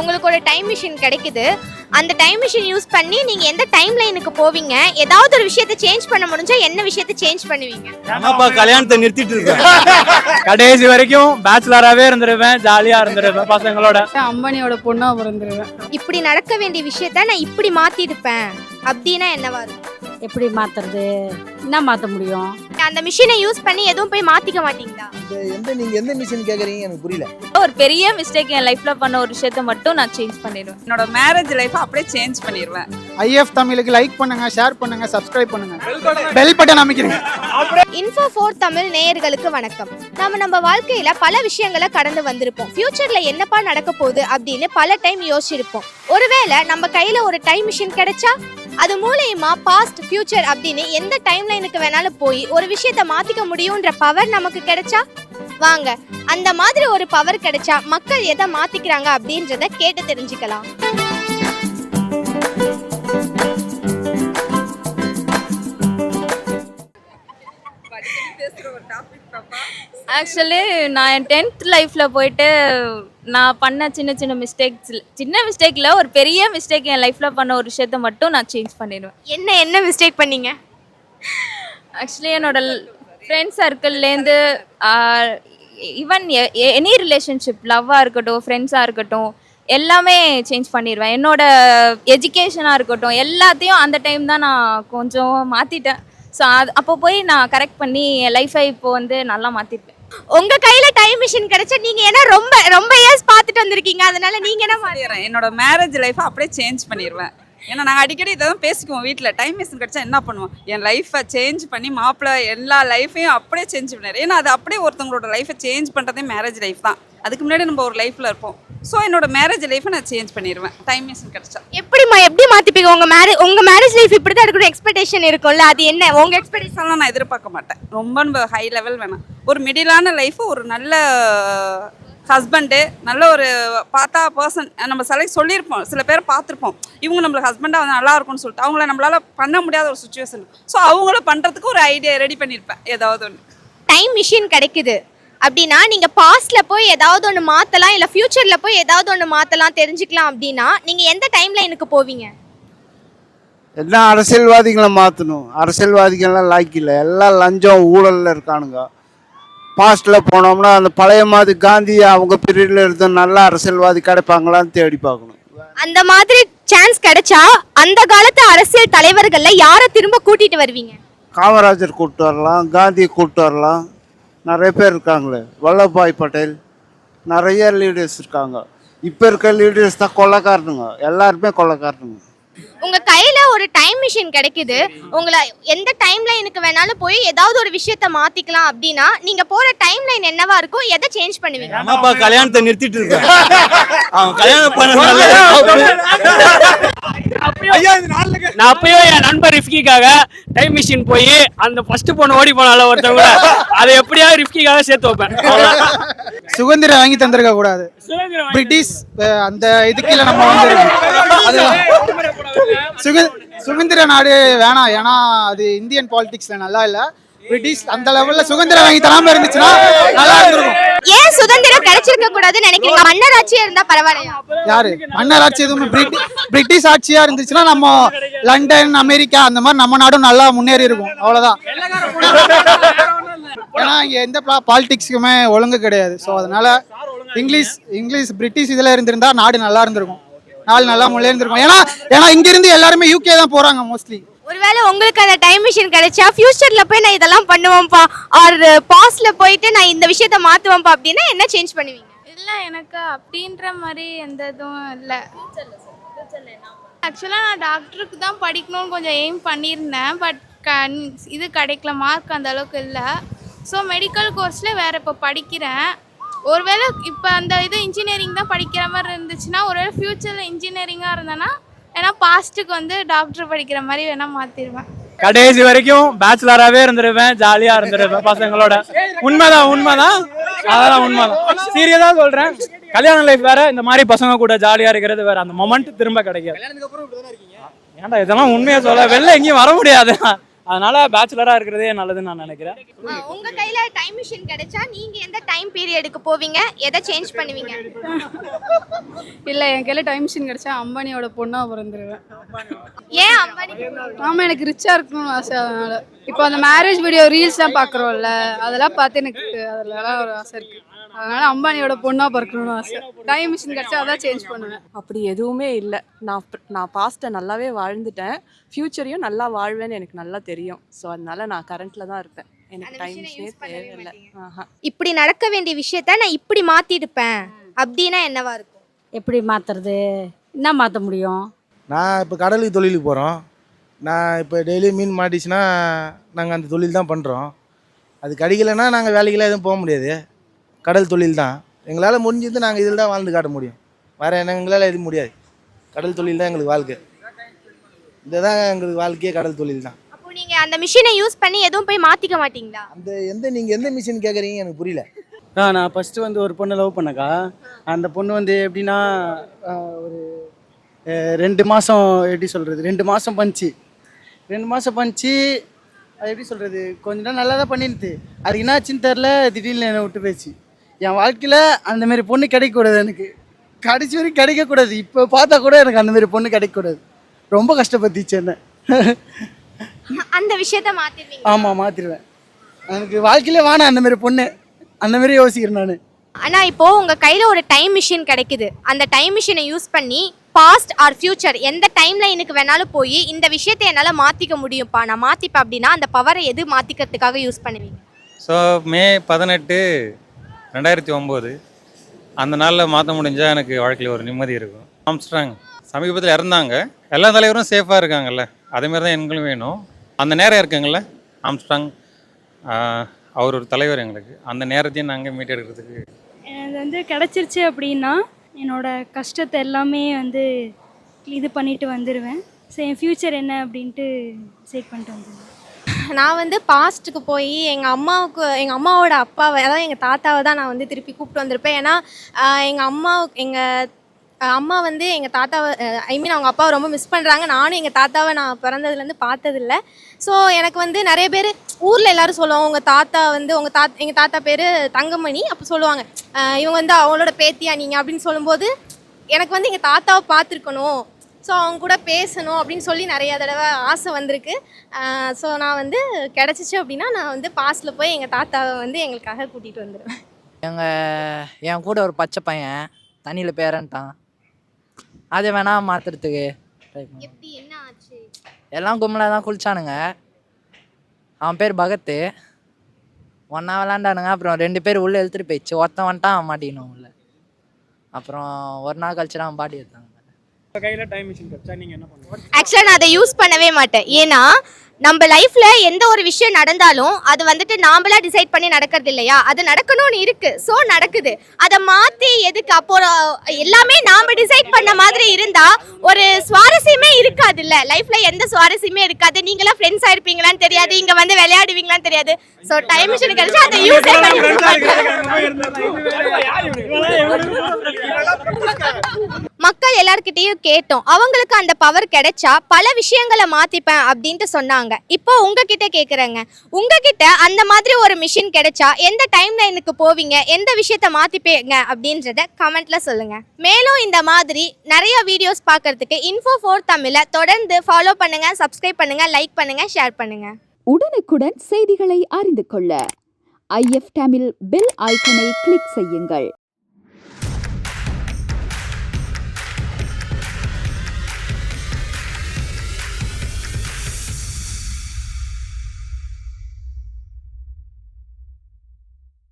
உங்களுக்கு ஒரு time machine கிடைக்குது. அந்த டைம் மிஷின் யூஸ் பண்ணி நீங்க எந்த டைம் லைனுக்கு போவீங்க? ஏதாவது ஒரு விஷயத்தை சேஞ்ச் பண்ண முடிஞ்சா என்ன விஷயத்தை சேஞ்ச் பண்ணுவீங்க? என்னப்பா கல்யாணத்தை நிறுத்திட்டு இருக்கேன் கடைசி வரைக்கும் பேச்சுலராகவே இருந்துருவேன் ஜாலியாக இருந்துருவேன் பசங்களோட. அம்பானியோட பொண்ணா பிறந்துருவேன் இப்படி நடக்க வேண்டிய விஷயத்த நான் இப்படி மாத்திருப்பேன். அப்படின்னா என்னவா இருக்கும்? எப்படி மாத்துறது? என்ன மாத்த முடியும்? அந்த மிஷினை யூஸ் பண்ணி எதுவும் போய் மாத்திக்க மாட்டீங்களா? எந்த நீங்க எந்த மிஷின் கேக்குறீங்க எனக்கு புரியல. ஒரு பெரிய மிஸ்டேக் என் லைஃப்ல பண்ண ஒரு விஷயத்த மட்டும் நான் சேஞ்ச் பண்ணிடுவேன். என்னோட மேரேஜ் லைஃப் அப்படியே சேஞ்ச் பண்ணிடுவேன். ஐஎஃப் தமிழுக்கு லைக் பண்ணுங்க ஷேர் பண்ணுங்க சப்ஸ்கிரைப் பண்ணுங்க. பெல் பட்டன் அமைக்கிறீங்க. இன்ஃபோ ஃபோர் தமிழ் நேயர்களுக்கு வணக்கம். நாம நம்ம வாழ்க்கையில பல விஷயங்களை கடந்து வந்திருப்போம். ஃபியூச்சர்ல என்னப்பா நடக்க போகுது அப்படின்னு பல டைம் யோசிச்சிருப்போம். ஒருவேளை நம்ம கையில ஒரு டைம் மிஷின் கிடைச்சா? அது மூலயமா பாஸ்ட் ஃபியூச்சர் அப்படின்னு எந்த டைம் லைனுக்கு வேணாலும் போய் ஒரு விஷயத்த மாத்திக்க முடியும்ன்ற பவர் நமக்கு கிடைச்சா? வாங்க அந்த மாதிரி ஒரு பவர் கிடைச்சா மக்கள் எதை மாத்திக்கிறாங்க அப்படின்றத கேட்டு தெரிஞ்சுக்கலாம். ஆக்சுவலி நான் என் டென்த் லைஃப்ல போயிட்டு நான் பண்ண சின்ன சின்ன மிஸ்டேக்ஸ் சின்ன மிஸ்டேக்ல ஒரு பெரிய மிஸ்டேக் என் லைஃப்ல பண்ண ஒரு விஷயத்த மட்டும் நான் சேஞ்ச் பண்ணிடுவேன். என்ன என்ன மிஸ்டேக் பண்ணீங்க? ஆக்சுவலி என்னோட ஃப்ரெண்ட் சர்க்கிள்லேருந்து ஈவன் எனி ரிலேஷன்ஷிப் லவ்வாக இருக்கட்டும் ஃப்ரெண்ட்ஸாக இருக்கட்டும் எல்லாமே சேஞ்ச் பண்ணிடுவேன். என்னோட எஜுகேஷனாக இருக்கட்டும் எல்லாத்தையும் அந்த டைம் தான் நான் கொஞ்சம் மாற்றிட்டேன் ஸோ அது அப்போ போய் நான் கரெக்ட் பண்ணி என் லைஃபை இப்போ வந்து நல்லா மாற்றிருப்பேன் உங்க கையில டைம் மிஷின் கிடைச்சா நீங்க என்ன ரொம்ப ரொம்ப இயர்ஸ் பார்த்துட்டு வந்திருக்கீங்க. அதனால நீங்க என்ன மாறிடுறேன் என்னோட மேரேஜ் லைஃப் அப்படியே சேஞ்ச் பண்ணிடுவேன் ஏன்னா நாங்கள் அடிக்கடி இதை தான் பேசிக்குவோம் வீட்டில் டைம் மிஷின் கிடச்சா என்ன பண்ணுவோம்? என் லைஃப்பை சேஞ்ச் பண்ணி மாப்பிள்ளை எல்லா லைஃபையும் அப்படியே சேஞ்ச் பண்ணிடுறேன். ஏன்னா அது அப்படியே ஒருத்தவங்களோட லைஃபை சேஞ்ச் பண்ணுறதே மேரேஜ் லைஃப் தான். அதுக்கு முன்னாடி நம்ம ஒரு லைஃப்பில் இருப்போம். ஸோ என்னோட மேரேஜ் லைஃப்பை நான் சேஞ்ச் பண்ணிடுவேன் டைம் மிஷின் கிடச்சா. எப்படிம்மா எப்படி மாத்திப்பீங்க? உங்க மேரேஜ் உங்க மேரேஜ் லைஃப் இப்படி தான் இருக்கணும். எக்ஸ்பெக்டேஷன் இருக்கும்ல அது என்ன? உங்க எக்ஸ்பெக்டேஷன் எல்லாம் நான் எதிர்பார்க்க மாட்டேன். ரொம்ப ஹை லெவல் வேணாம். ஒரு மிடிலான லைஃப் ஒரு நல்ல ஹஸ்பண்டு நல்ல ஒரு பார்த்தா பர்சன் நம்ம செலக்ட் சொல்லியிருப்போம். சில பேர் பார்த்துருப்போம். இவங்க நம்மளுக்கு ஹஸ்பண்டாக வந்து நல்லா இருக்கும்னு சொல்லிட்டு அவங்கள நம்மளால பண்ண முடியாத ஒரு சுச்சுவேஷன் ஸோ அவங்கள பண்ணுறதுக்கு ஒரு ஐடியா ரெடி பண்ணியிருப்பேன் ஏதாவது ஒன்று டைம் மிஷின் கிடைக்குது. அப்படின்னா நீங்க பாஸ்ட்ல போய் ஏதாவது ஒன்று மாத்தலாம் இல்ல ஃபியூச்சர்ல போய் ஏதாவது ஒன்று மாத்தலாம் தெரிஞ்சுக்கலாம் அப்படின்னா நீங்க எந்த டைம் லைனுக்கு போவீங்க? எல்லாம் அரசியல்வாதிகளை மாற்றணும் அரசியல்வாதிகள்லாம் லாய்க்கில்லை எல்லாம் லஞ்சம் ஊழலில் இருக்கானுங்க. பாஸ்டில் போனோம்னா அந்த பழைய மாதிரி காந்தி அவங்க பீரியடில் இருந்த நல்ல அரசியல்வாதி கிடைப்பாங்களான்னு தேடி பார்க்கணும். அந்த மாதிரி சான்ஸ் கிடைச்சா அந்த காலத்து அரசியல் தலைவர்கள்ல யாரை திரும்ப கூட்டிட்டு வருவீங்க? காமராஜர் கூப்பிட்டு வரலாம் காந்தியை கூப்பிட்டு வரலாம். நிறைய பேர் இருக்காங்களே. வல்லபாய் பட்டேல் நிறைய லீடர்ஸ் இருக்காங்க. இப்போ இருக்க லீடர்ஸ் தான் கொள்ளைக்காரனுங்க எல்லாருமே கொள்ளைக்காரனுங்க உங்க கையில ஒரு டைம் மிஷின் கிடைக்குது. உங்களை எந்த டைம் லைனுக்கு வேணாலும் போய் ஏதாவது ஒரு விஷயத்த மாத்திக்கலாம் அப்படின்னா நீங்க போற டைம் லைன் என்னவா இருக்கும்? எதை சேஞ்ச் பண்ணுவீங்க? என்னப்பா கல்யாணத்தை நிறுத்திட்டு இருக்கேன் அவன் கல்யாணம் பண்ண நான் அப்பயும் என் நண்பர் ரிஃப்கிக்காக டைம் மிஷின் போய் அந்த ஃபர்ஸ்ட் பொண்ணு ஓடி போனால ஒருத்தவங்க அதை எப்படியாவது ரிஃப்கிக்காக சேர்த்து வைப்பேன். சுதந்திரம் வாங்கி தந்திருக்க கூடாது. பிரிட்டிஷ் அந்த இதுக்குள்ள நம்ம வந்து சுக சுதந்திர நாடு வேணாம். ஏன்னா அது இந்தியன் பாலிடிக்ஸ்ல நல்லா இல்ல. பிரிட்டிஷ் அந்த லெவல்ல சுதந்திரம் வாங்கி தராம இருந்துச்சுன்னா நல்லா இருந்திருக்கும். ஏன் சுதந்திரம் கிடைச்சிருக்க கூடாதுன்னு நினைக்கிறீங்க? மன்னர் ஆட்சியா இருந்தா பரவாயில்லையா? யாரு? மன்னர் ஆட்சி எதுவுமே பிரிட்டி பிரிட்டிஷ் ஆட்சியா இருந்துச்சுன்னா நம்ம லண்டன் அமெரிக்கா அந்த மாதிரி நம்ம நாடும் நல்லா முன்னேறி இருக்கும். அவ்வளவுதான். ஏன்னா இங்க எந்த பாலிடிக்ஸுக்குமே ஒழுங்கு கிடையாது. ஸோ அதனால இங்கிலீஷ் இங்கிலீஷ் பிரிட்டிஷ் இதுல இருந்திருந்தா நாடு நல்லா இருந்திருக்கும். நாடு நல்லா முன்னேறிருந்திருக்கும் ஏன்னா ஏன்னா இங்க இருந்து எல்லாருமே யூகே தான் போறாங்க மோஸ்ட்லி ஒருவேளை உங்களுக்கு அந்த டைம் மிஷின் கிடைச்சா ஃபியூச்சர்ல போய் நான் இதெல்லாம் பண்ணுவேன்ப்பா. ஆர் பாஸ்ட்ல போயிட்டு நான் இந்த விஷயத்த மாத்துவேன்ப்பா அப்படின்னா என்ன சேஞ்ச் பண்ணுவீங்க? இல்லை எனக்கு அப்படின்ற மாதிரி எந்த இதுவும் இல்லை. ஆக்சுவலாக நான் டாக்டருக்கு தான் படிக்கணும்னு கொஞ்சம் எய்ம் பண்ணியிருந்தேன். பட் க இது கிடைக்கல மார்க் அந்த அளவுக்கு இல்லை. ஸோ மெடிக்கல் கோர்ஸில் வேறு இப்போ படிக்கிறேன். ஒருவேளை இப்போ அந்த இது இன்ஜினியரிங் தான் படிக்கிற மாதிரி இருந்துச்சுன்னா ஒருவேளை ஃப்யூச்சரில் இன்ஜினியரிங்காக இருந்தேன்னா ஏன்னா பாஸ்ட்டுக்கு வந்து டாக்டர் படிக்கிற மாதிரி வேணால் மாற்றிடுவேன் கடைசி வரைக்கும் பேச்சுலராகவே இருந்துருவேன் ஜாலியாக இருந்துருவேன் பசங்களோட. உண்மைதான் உண்மைதான். அதெல்லாம் உண்மைதான். சீரியஸாக சொல்கிறேன் கல்யாண லைஃப் வேற இந்த மாதிரி பசங்க கூட ஜாலியாக இருக்கிறது வேற. அந்த மொமெண்ட் திரும்ப கிடைக்காது. ஏன்டா இதெல்லாம் உண்மையாக சொல்ல வெளில எங்கேயும் வர முடியாது. அதனால பேச்சுலரா இருக்கிறதே நல்லதுன்னு நான் நினைக்கிறேன். உங்க கையில டைம் மிஷின் கிடைச்சா நீங்க எந்த டைம் பீரியடுக்கு போவீங்க? எதை சேஞ்ச் பண்ணுவீங்க? இல்லை என் கையில் டைம் மிஷின் கிடைச்சா அம்பானியோட பொண்ணாக பிறந்துருவேன். ஏன் அம்பானி? ஆமாம் எனக்கு ரிச்சாக இருக்கணும்னு ஆசை அதனால. இப்போ அந்த மேரேஜ் வீடியோ ரீல்ஸ்லாம் பார்க்குறோம்ல அதெல்லாம் பார்த்து எனக்கு அதுலலாம் ஒரு ஆசை இருக்குது அதனால அம்பானியோட பொண்ணாக பிறக்கணும்னு ஆசை. டைம் மிஷின் கிடைச்சா அதான் சேஞ்ச் பண்ணுவேன். அப்படி எதுவுமே இல்லை. நான் நான் பாஸ்ட்டை நல்லாவே வாழ்ந்துட்டேன். ஃப்யூச்சரையும் நல்லா வாழ்வேன்னு எனக்கு நல்லா தெரியும். ஸோ அதனால நான் கரண்ட்டில் தான் இருப்பேன். எனக்கு டைம் மிஷினே தேவையில்லை. ஆஹா. இப்படி நடக்க வேண்டிய விஷயத்த நான் இப்படி மாத்திருப்பேன். அப்படின்னா என்னவா இருக்கும்? எப்படி மாற்றுறது என்ன மாற்ற முடியும்? நான் இப்போ கடலுக்கு தொழிலுக்கு போகிறோம் நான் இப்போ டெய்லி மீன் மாட்டிச்சுன்னா நாங்கள் அந்த தொழில் தான் பண்ணுறோம் அது கிடைக்கலன்னா நாங்கள் வேலைக்கெல்லாம் எதுவும் போக முடியாது. கடல் தொழில் தான் எங்களால் முடிஞ்சது நாங்கள் இதில் தான் வாழ்ந்து காட்ட முடியும். வேறு என்ன எங்களால் எதுவும் முடியாது. கடல் தொழில் தான் எங்களுக்கு வாழ்க்கை. இதுதான் எங்களுக்கு வாழ்க்கையே கடல் தொழில் தான் அப்போ நீங்க அந்த மிஷினை யூஸ் பண்ணி எதுவும் போய் மாத்திக்க மாட்டீங்களா? அந்த எந்த நீங்கள் எந்த மிஷின் கேட்குறீங்க எனக்கு புரியல. ஆ நான் ஃபஸ்ட்டு வந்து ஒரு பொண்ணை லவ் பண்ணக்கா அந்த பொண்ணு வந்து எப்படின்னா ஒரு ரெண்டு மாதம் எப்படி சொல்கிறது ரெண்டு மாதம் பண்ணிச்சு ரெண்டு மாதம் பண்ணிச்சு அது எப்படி சொல்கிறது கொஞ்ச நாள் நல்லா தான் பண்ணிருது அது என்னாச்சுன்னு தெரில திடீர்னு என்னை விட்டு போயிடுச்சு. என் வாழ்க்கையில் அந்த மாதிரி பொண்ணு கிடைக்கக்கூடாது எனக்கு. கடைசி வரைக்கும் கிடைக்கக்கூடாது. இப்போ பார்த்தா கூட எனக்கு அந்த மாதிரி பொண்ணு கிடைக்கக்கூடாது. ரொம்ப கஷ்டப்படுத்திச்சு என்ன. அந்த விஷயத்த மாத்திருவீங்க ஆமாம் மாற்றிடுவேன் எனக்கு வாழ்க்கையிலே வேணாம் அந்த மாதிரி பொண்ணு. அந்த மாதிரி யோசிக்கிறேன் நான். ஆனா இப்போ உங்க கையில ஒரு டைம் மிஷின் கிடைக்குது. அந்த டைம் மிஷினை யூஸ் பண்ணி பாஸ்ட் ஆர் ஃபியூச்சர் எந்த டைம் லைனுக்கு வேணாலும் போய் இந்த விஷயத்தை என்னால மாத்திக்க முடியும்ப்பா. நான் மாத்திப்பேன் அப்படின்னா அந்த பவரை எது மாத்திக்கிறதுக்காக யூஸ் பண்ணுவீங்க? ஸோ மே பதினெட்டு ரெண்டாயிரத்தி ஒம்பது. அந்த நாளில் மாற்ற முடிஞ்சால் எனக்கு வாழ்க்கையில் ஒரு நிம்மதி இருக்கும். ஆம்ஸ்ட்ராங் சமீபத்தில் இறந்தாங்க. எல்லா தலைவரும் சேஃபாக இருக்காங்கல்ல. அதேமாரி தான் எங்களும் வேணும். அந்த நேரம் இருக்குங்கள்ல ஆம்ஸ்ட்ராங் அவர் ஒரு தலைவர் எங்களுக்கு. அந்த நேரத்தையும் நாங்கள் மீட்டெடுக்கிறதுக்கு. அது வந்து கிடச்சிருச்சு அப்படின்னா என்னோட கஷ்டத்தை எல்லாமே வந்து இது பண்ணிட்டு வந்துடுவேன் ஸோ என் ஃப்யூச்சர் என்ன அப்படின்ட்டு செக் பண்ணிட்டு வந்துடுவேன் நான் வந்து பாஸ்ட்டுக்கு போய் எங்கள் அம்மாவுக்கு எங்கள் அம்மாவோட அப்பாவை அதாவது எங்கள் தாத்தாவை தான் நான் வந்து திருப்பி கூப்பிட்டு வந்திருப்பேன். ஏன்னா எங்கள் அம்மா எங்கள் அம்மா வந்து எங்கள் தாத்தாவை ஐ மீன் அவங்க அப்பாவை ரொம்ப மிஸ் பண்ணுறாங்க நானும் எங்கள் தாத்தாவை நான் பிறந்ததுலேருந்து பார்த்ததில்ல. ஸோ எனக்கு வந்து நிறைய பேர் ஊரில் எல்லாரும் சொல்லுவாங்க உங்கள் தாத்தா வந்து உங்கள் தாத் எங்கள் தாத்தா பேர் தங்கமணி அப்போ சொல்லுவாங்க. இவங்க வந்து அவங்களோட பேத்தியா நீங்கள் அப்படின்னு சொல்லும்போது எனக்கு வந்து எங்கள் தாத்தாவை பார்த்துருக்கணும். ஸோ அவங்க கூட பேசணும் அப்படின்னு சொல்லி நிறைய தடவை ஆசை வந்திருக்கு. ஸோ நான் வந்து கிடச்சிச்சு அப்படின்னா நான் வந்து பாஸ்டில் போய் எங்கள் தாத்தாவை வந்து எங்களுக்காக கூட்டிகிட்டு வந்துடுவேன் எங்கள் என் கூட ஒரு பச்சை பையன் தண்ணியில் பேரன்ட்டான் அதை வேணா மாற்றுறதுக்கு எப்படி என்ன ஆச்சு? எல்லாம் கும்பலாக தான் குளிச்சானுங்க. அவன் பேர் பகத்து. ஒன்றா விளாண்டானுங்க அப்புறம் ரெண்டு பேர் உள்ளே இழுத்துட்டு போயிடுச்சு. ஒருத்தன் வந்துட்டான் அவன் மாட்டிக்கணும் உள்ள. அப்புறம் ஒரு நாள் கழிச்சு அவன் பாட்டி எடுத்தாங்க. கையில டைம் மிஷின் கிடைச்சா நீங்க என்ன பண்ணுவீங்க? ஆக்சுவலாக நான் அதை யூஸ் பண்ணவே மாட்டேன். ஏன்னா நம்ம லைஃப்ல எந்த ஒரு விஷயம் நடந்தாலும் அது வந்துட்டு நாமளா டிசைட் பண்ணி நடக்கிறது இல்லையா? அது நடக்கணும்னு இருக்கு. ஸோ நடக்குது. அதை மாத்தி எதுக்கு? அப்போ எல்லாமே நாம டிசைட் பண்ண மாதிரி இருந்தா ஒரு சுவாரஸ்யமே இருக்காது இல்ல லைஃப்ல எந்த சுவாரஸ்யமே இருக்காது. நீங்களாம் ஃப்ரெண்ட்ஸா இருப்பீங்களான்னு தெரியாது. இங்க வந்து விளையாடுவீங்களான்னு தெரியாது. ஸோ டைம் மிஷின் கிடைச்சா அதை யூஸ் மக்கள் எல்லார்கிட்டயும் கேட்டோம். அவங்களுக்கு அந்த பவர் கிடைச்சா பல விஷயங்களை மாத்திப்பேன் அப்படின்ட்டு சொன்னாங்க. இப்போ உங்ககிட்ட கேட்குறேங்க உங்ககிட்ட அந்த மாதிரி ஒரு மிஷின் கிடைச்சா எந்த டைம் லைனுக்கு போவீங்க? எந்த விஷயத்த மாத்திப்பீங்க? அப்படின்றத கமெண்ட்ல சொல்லுங்க. மேலும் இந்த மாதிரி நிறைய வீடியோஸ் பார்க்கறதுக்கு இன்ஃபோ ஃபோர் தமிழை தொடர்ந்து ஃபாலோ பண்ணுங்க சப்ஸ்கிரைப் பண்ணுங்க லைக் பண்ணுங்க ஷேர் பண்ணுங்க. உடனுக்குடன் செய்திகளை அறிந்து கொள்ள. ஐஎஃப் தமிழ் பெல் ஐக்கனை கிளிக் செய்யுங்கள்.